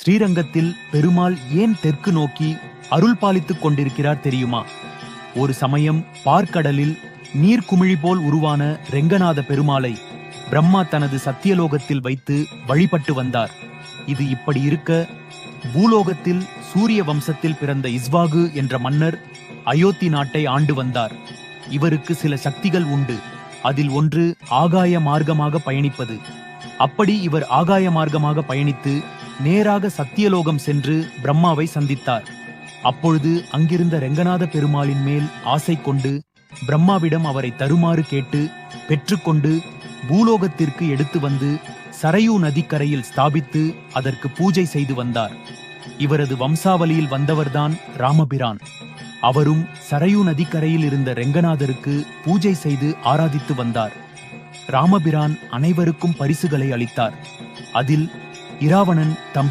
ஸ்ரீரங்கத்தில் பெருமாள் ஏன் தெற்கு நோக்கி அருள் பாலித்துக் கொண்டிருக்கிறார் தெரியுமா? ஒரு சமயம் பார்க்கடலில் நீர்க்குமிழி போல் உருவான ரெங்கநாத பெருமாளை பிரம்மா தனது சத்தியலோகத்தில் வைத்து வழிபட்டு வந்தார். இது இப்படி இருக்க பூலோகத்தில் சூரிய வம்சத்தில் பிறந்த இஸ்வாகு என்ற மன்னர் அயோத்தி நாட்டை ஆண்டு வந்தார். இவருக்கு சில சக்திகள் உண்டு. அதில் ஒன்று ஆகாய மார்க்கமாக பயணிப்பது. அப்படி இவர் ஆகாய மார்க்கமாக பயணித்து நேராக சத்தியலோகம் சென்று பிரம்மாவை சந்தித்தார். அப்பொழுது அங்கிருந்த ரெங்கநாத பெருமாளின் மேல் ஆசை கொண்டு பிரம்மாவிடம் அவரை தருமாறு கேட்டு பெற்றுக்கொண்டு பூலோகத்திற்கு எடுத்து வந்து சரையூ நதிக்கரையில் ஸ்தாபித்து அதற்கு பூஜை செய்து வந்தார். இவரது வம்சாவளியில் வந்தவர்தான் ராமபிரான். அவரும் சரையூ நதிக்கரையில் இருந்த ரெங்கநாதருக்கு பூஜை செய்து ஆராதித்து வந்தார். ராமபிரான் அனைவருக்கும் பரிசுகளை அளித்தார். அதில் இராவணன் தம்பி